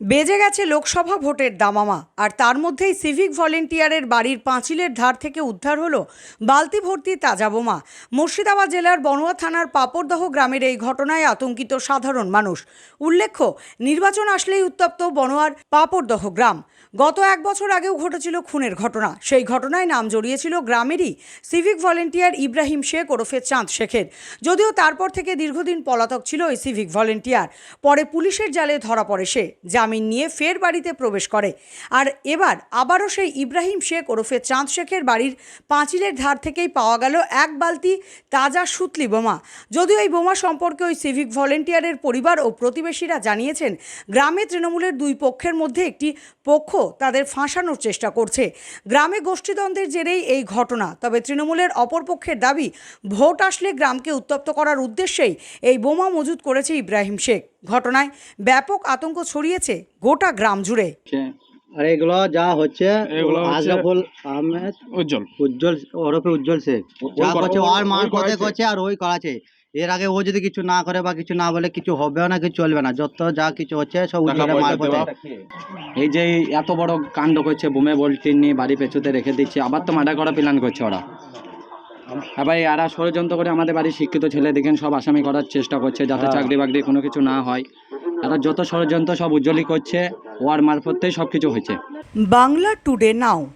বেজে গেছে লোকসভা ভোটের দামামা, আর তার মধ্যেই সিভিক ভলেন্টিয়ারের বাড়ির পাঁচিলের ধার থেকে উদ্ধার হলো বালতি ভর্তি তাজা বোমা। মুর্শিদাবাদ জেলার বনুয়া থানার পাপড়দহ গ্রামের এই ঘটনায় আতঙ্কিত সাধারণ মানুষ। উল্লেখ্য, নির্বাচন আসলেই উত্তপ্ত বনোয়ার পাপড়দহ গ্রাম। গত এক বছর আগেও ঘটেছিল খুনের ঘটনা। সেই ঘটনায় নাম জড়িয়েছিল গ্রামেরই সিভিক ভলেন্টিয়ার ইব্রাহিম শেখ ওরফে চাঁদ শেখের। যদিও তারপর থেকে দীর্ঘদিন পলাতক ছিল ওই সিভিক ভলেন্টিয়ার। পরে পুলিশের জালে ধরা পড়ে সে জামিন নিয়ে ফের বাড়িতে প্রবেশ করে। আর এবার আবারও সেই ইব্রাহিম শেখ ওরফে চাঁদ শেখের বাড়ির পাঁচিলের ধার থেকেই পাওয়া গেল এক বালতি তাজা সুতলি বোমা। যদিও এই বোমা সম্পর্কে ওই সিভিক ভলেন্টিয়ারের পরিবার ও প্রতিবেশীরা জানিয়েছেন, গ্রামে তৃণমূলের দুই পক্ষের মধ্যে একটি পক্ষ তাদের ফাঁসানোর চেষ্টা করছে। গ্রামে গোষ্ঠীদ্বন্দ্বের জেরেই এই ঘটনা, তবে তৃণমূলের অপরপক্ষের দাবি, ভোট আসলে গ্রামকে উত্তপ্ত করার উদ্দেশ্যেই এই বোমা মজুত করেছে ইব্রাহিম শেখ। ঘটনায় ব্যাপক আতঙ্ক ছড়িয়েছে গোটা গ্রাম জুড়ে। আর এগুলো যা হচ্ছে এগুলো আশরাফুল আহমেদ উজ্জ্বল। উজ্জ্বল ওরফে উজ্জ্বল শেখ। যা করছে ওর মার করাইছে। করছে আর ওই করাছে এর আগে ও যদি কিছু না করে বা কিছু না বলে কিছু হবেও না কিছু চলবে না। যত যা কিছু হচ্ছে সব উজ্জ্বলের মার দেওয়া। এই যে এত বড় কাণ্ড করছে বোমে বলটি নিয়ে বাড়ি পেছুতে রেখে দিচ্ছে আবার তো মার্ডার করা প্ল্যান করছে ওরা। এবার এরা ষড়যন্ত্র করে আমাদের বাড়ির শিক্ষিত ছেলে দেখেন সব আসামি করার চেষ্টা করছে যাতে চাকরি বাকরি কোনো কিছু না হয়। এরা যত ষড়যন্ত্র সব উজ্জ্বলই করছে ওয়ার মারফতেই সব কিছু হয়েছে। বাংলা টুডে নাও